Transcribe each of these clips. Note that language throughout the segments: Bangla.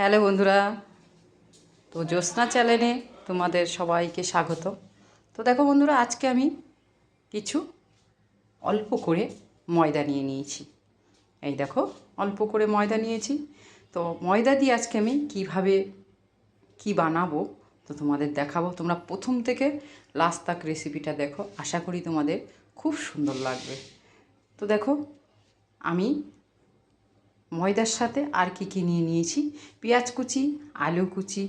হ্যালো বন্ধুরা। তো জ্যোৎস্না চ্যানেলে তোমাদের সবাইকে স্বাগত। তো দেখো বন্ধুরা, আজকে আমি কিছু অল্প করে ময়দা নিয়ে নিয়েছি। এই দেখো, অল্প করে ময়দা নিয়েছি। তো ময়দা দিয়ে আজকে আমি কীভাবে কি বানাবো তো তোমাদের দেখাবো। তোমরা প্রথম থেকে লাস্ট তাক রেসিপিটা দেখো। আশা করি তোমাদের খুব সুন্দর লাগবে। তো দেখো, আমি ময়দার সাথে আর কি কী নিয়ে নিয়েছি? পেঁয়াজ কুচি, আলু কুচি।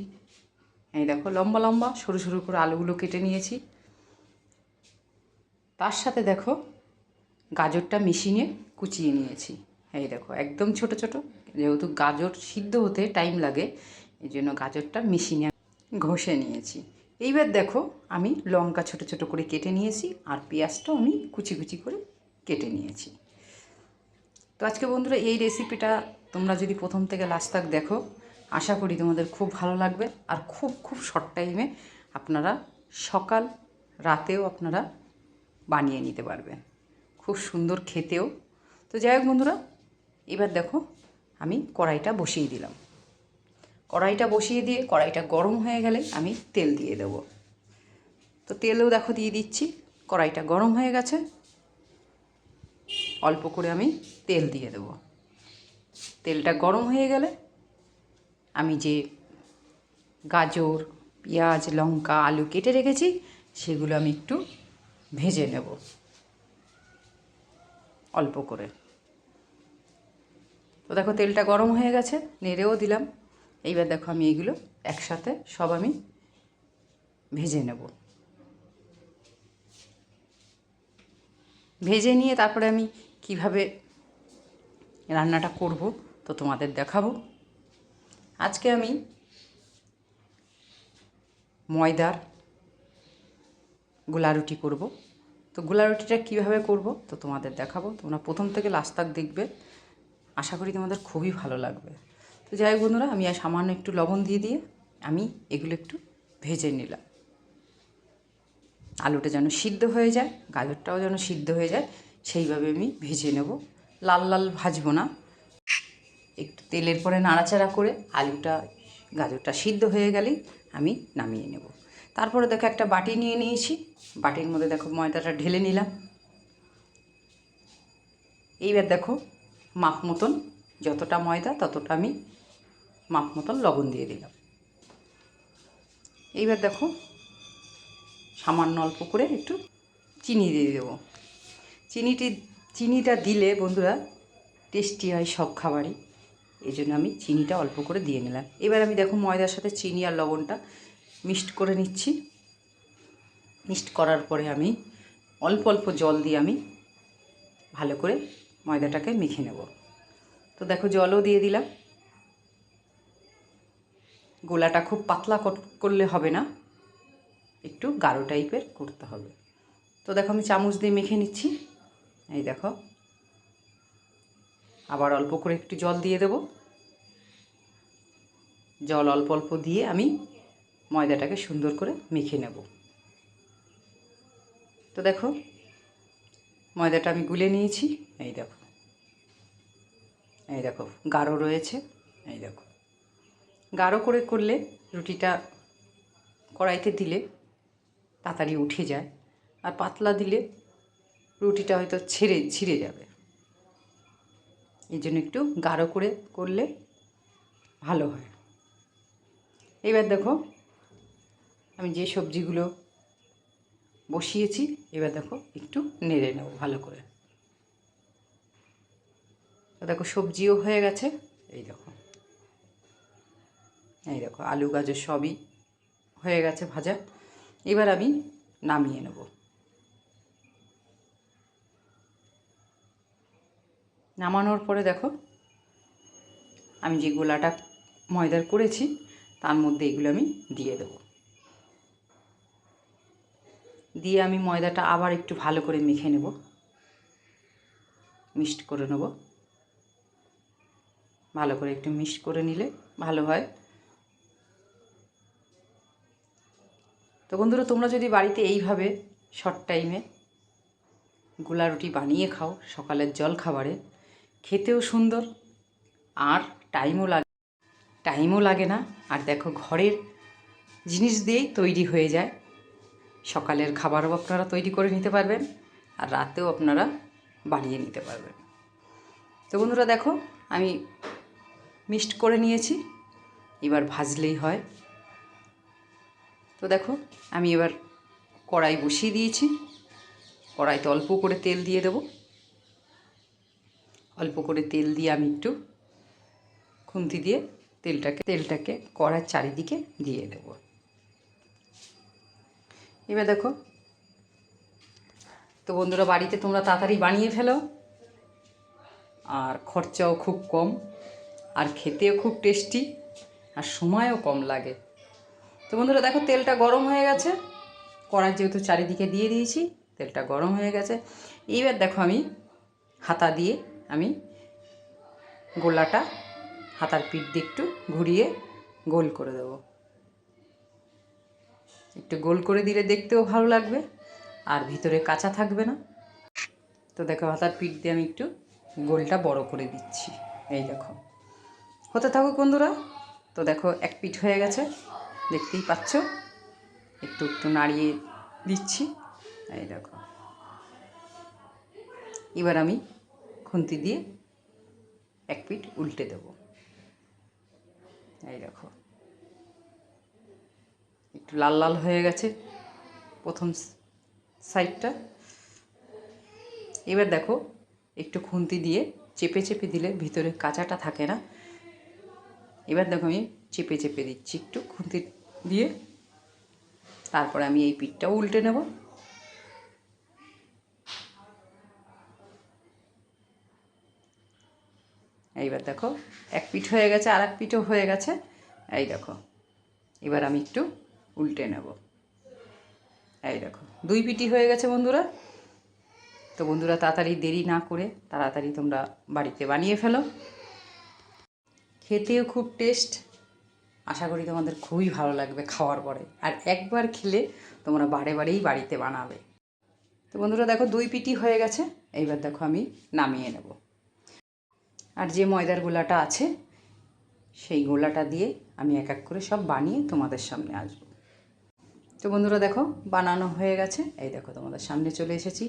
এই দেখো, লম্বা লম্বা, সরু সরু করে আলুগুলো কেটে নিয়েছি। তার সাথে দেখো, গাজরটা মেশিনে কুচিয়ে নিয়েছি। এই দেখো, একদম ছোট ছোট। যেহেতু গাজর সিদ্ধ হতে টাইম লাগে, এই জন্য গাজরটা মেশিনে ঘষে নিয়েছি। এইবার দেখো, আমি লঙ্কা ছোট ছোট করে কেটে নিয়েছি, আর পেঁয়াজটাও আমি কুচি কুচি করে কেটে নিয়েছি। তো আজকে বন্ধুরা এই রেসিপিটা তোমরা যদি প্রথম থেকে লাস্ট তাক দেখো, আশা করি তোমাদের খুব ভালো লাগবে। আর খুব খুব শর্ট টাইমে আপনারা সকাল রাতেও আপনারা বানিয়ে নিতে পারবেন। খুব সুন্দর খেতেও। তো যাই হোক বন্ধুরা, এবার দেখো আমি কড়াইটা বসিয়ে দিলাম। কড়াইটা বসিয়ে দিয়ে কড়াইটা গরম হয়ে গেলে আমি তেল দিয়ে দেবো। তো তেলও দেখো দিয়ে দিচ্ছি, কড়াইটা গরম হয়ে গেছে। অল্প করে আমি তেল দিয়ে দেব। তেলটা গরম হয়ে গেলে আমি যে গাজর, পেঁয়াজ, লঙ্কা, আলু কেটে রেখেছি, সেগুলো আমি একটু ভেজে নেব। অল্প করে। তো দেখো তেলটা গরম হয়ে গেছে, নেড়েও দিলাম। এইবার দেখো আমি এগুলো একসাথে সব আমি ভেজে নেব। ভেজে নিয়ে তারপরে আমি কীভাবে রান্নাটা করব তো তোমাদের দেখাবো। আজকে আমি ময়দার গোলা রুটি করব। তো গোলা রুটিটা কীভাবে করব তো তোমাদের দেখাবো। তোমরা প্রথম থেকে লাস্ট দেখবে। আশা করি তোমাদের খুবই ভালো লাগবে। তো যাই বন্ধুরা, আমি সামান্য একটু লবণ দিয়ে দিয়ে আমি এগুলো একটু ভেজে নিলাম। আলুটা যেন সিদ্ধ হয়ে যায়, গাজরটাও যেন সিদ্ধ হয়ে যায় সেইভাবে আমি ভেজে নেব। লাল লাল ভাজবো না। একটু তেলের পরে নাড়াচাড়া করে আলুটা, গাজরটা সিদ্ধ হয়ে গেলেই আমি নামিয়ে নেব। তারপরে দেখো একটা বাটি নিয়ে নিয়েছি। বাটির মধ্যে দেখো ময়দাটা ঢেলে নিলাম। এইবার দেখো মাপ মতন যতটা ময়দা ততটা আমি মাপ মতন লবণ দিয়ে দিলাম। এইবার দেখো সামান্য অল্প করে একটু চিনি দিয়ে দেবো। চিনিটি, চিনিটা দিলে বন্ধুরা টেস্টি হয় সব খাবারই। এই জন্য আমি চিনিটা অল্প করে দিয়ে নিলাম। এবার আমি দেখো ময়দার সাথে চিনি আর লবণটা মিক্সড করে নিচ্ছি। মিক্সড করার পরে আমি অল্প অল্প জল দিয়ে আমি ভালো করে ময়দাটাকে মেখে নেব। তো দেখো জলও দিয়ে দিলাম। গোলাটা খুব পাতলা করলে হবে না। একটু গাঢ় টাইপের করতে হবে। তো দেখো আমি চামচ দিয়ে মেখে নিচ্ছি। এই দেখো। আবার অল্প করে একটু জল দিয়ে দেব। জল অল্প অল্প দিয়ে আমি ময়দাটাকে সুন্দর করে মেখে নেব। তো দেখো, ময়দাটা আমি গুলে নিয়েছি। এই দেখো। এই দেখো, গাঢ় রয়েছে। এই দেখো। গাঢ় করে করলে রুটিটা কড়াইতে দিলে তাড়াতাড়ি উঠে যায়। আর পাতলা দিলে রুটিটা হয়তো ছেড়ে, ছিঁড়ে যাবে। এই জন্য একটু গাঢ় করে করলে ভালো হয়। এবার দেখো, আমি যে সবজিগুলো বসিয়েছি, এবার দেখো একটু নেড়ে নেব ভালো করে। দেখো, সবজিও হয়ে গেছে। এই দেখো। এই দেখো, আলু, গাজর সবই হয়ে গেছে ভাজা। এবার আমি নামিয়ে নেব। নামানোর পরে দেখো, আমি যে গোলাটা ময়দার করেছি, তার মধ্যে এগুলো আমি দিয়ে দেব। দিয়ে আমি ময়দাটা আবার একটু ভালো করে মেখে নেব, মিক্সড করে নেব। ভালো করে একটু মিক্সড করে নিলে ভালো হয়। তো বন্ধুরা, তোমরা যদি বাড়িতে এইভাবে শর্ট টাইমে গোলা রুটি বানিয়ে খাও সকালের জল খাবারে খেতেও সুন্দর, আর টাইমও লাগে টাইমও লাগে না। আর দেখো ঘরের জিনিস দিয়েই তৈরি হয়ে যায়। সকালের খাবারও আপনারা তৈরি করে নিতে পারবেন, আর রাতেও আপনারা বানিয়ে নিতে পারবেন। তো বন্ধুরা দেখো, আমি মিক্সড করে নিয়েছি, এবার ভাজলেই হয়। তো দেখো, আমি এবার কড়াই বসিয়ে দিয়েছি। কড়াইতে অল্প করে তেল দিয়ে দেব। অল্প করে তেল দিয়ে আমি একটু খুন্তি দিয়ে তেলটাকে তেলটাকে কড়ার চারিদিকে দিয়ে দেব। এবার দেখো, তো বন্ধুরা বাড়িতে তোমরা তাড়াতাড়ি বানিয়ে ফেলো। আর খরচাও খুব কম, আর খেতেও খুব টেস্টি, আর সময়ও কম লাগে। তো বন্ধুরা দেখো, তেলটা গরম হয়ে গেছে। কড়াই যেহেতু চারিদিকে দিয়ে দিয়েছি, তেলটা গরম হয়ে গেছে। এইবার দেখো আমি হাতা দিয়ে আমি গোলাটা হাতার পিঠ দিয়ে একটু ঘুরিয়ে গোল করে দেবো। একটু গোল করে দিলে দেখতেও ভালো লাগবে, আর ভিতরে কাঁচা থাকবে না। তো দেখো, হাতার পিঠ দিয়ে আমি একটু গোলটা বড় করে দিচ্ছি। এই দেখো, হতে থাকুক বন্ধুরা। তো দেখো, এক পিঠ হয়ে গেছে, দেখতেই পাচ্ছ? একটু একটু নাড়িয়ে দিচ্ছি। এই দেখো, এবার আমি খুন্তি দিয়ে এক পিঠ উল্টে দেব। এই দেখো। একটু লাল লাল হয়ে গেছে প্রথম সাইডটা। এবার দেখো, একটু খুন্তি দিয়ে চেপে চেপে দিলে ভিতরে কাঁচাটা থাকে না। এবার দেখো আমি চেপে চেপে দিচ্ছি একটু খুন্তি দিয়ে। তারপরে আমি এই পিঠটাও উল্টে নেব। এইবার দেখো, এক পিঠ হয়ে গেছে আর এক পিঠও হয়ে গেছে। এই দেখো, এবার আমি একটু উল্টে নেব। এই দেখো, দুই পিঠি হয়ে গেছে বন্ধুরা। তো বন্ধুরা, তাড়াতাড়ি দেরি না করে তাড়াতাড়ি তোমরা বাড়িতে বানিয়ে ফেলো। খেতেও খুব টেস্ট। আশা করি তোমাদের খুবই ভালো লাগবে খাওয়ার পরে। আর একবার খেলে তোমরা বারে বারেই বাড়িতে বানাবে। তো বন্ধুরা, দেখো, দুই পিটি হয়ে গেছে। এইবার দেখো, আমি নামিয়ে নেব। আর যে ময়দার গোলাটা আছে, সেই গোলাটা দিয়ে আমি এক এক করে সব বানিয়ে তোমাদের সামনে আসব। তো বন্ধুরা দেখো, বানানো হয়ে গেছে। এই দেখো, তোমাদের সামনে চলে এসেছি।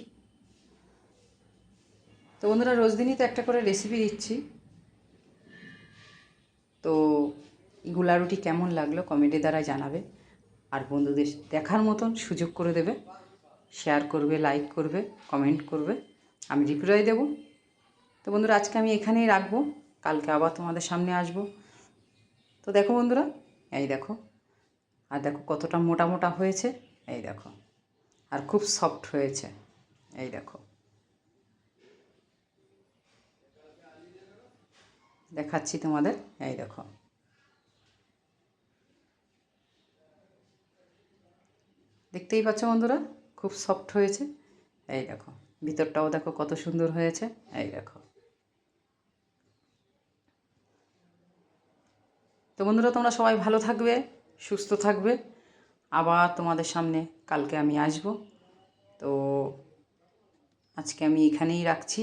তো বন্ধুরা, রোজ দিনই তো একটা করে রেসিপি দিচ্ছি। তো গুলা রুটি কেমন লাগল কমেন্টে দ্বারা জানাবে। আর বন্ধুদের দেখার মতন সুযোগ করে দেবে। শেয়ার করবে লাইক করবে কমেন্ট করবে। আমি রিপ্লাই দেব। তো বন্ধুরা, আজকে আমি এখানেই রাখব। কালকে আবার তোমাদের সামনে আসব। তো দেখো বন্ধুরা, এই দেখো। আর দেখো কতটা মোটা মোটা হয়েছে। এই দেখো। আর খুব সফট হয়েছে। এই দেখো। দেখাচ্ছি তোমাদের। এই দেখো। দেখতেই পাচ্ছ বন্ধুরা, খুব সফট হয়েছে। এই দেখো। ভিতরটাও দেখো কত সুন্দর হয়েছে। এই দেখো। তো বন্ধুরা, তোমরা সবাই ভালো থাকবে, সুস্থ থাকবে। আবার তোমাদের সামনে কালকে আমি আসব। তো আজকে আমি এখানেই রাখছি।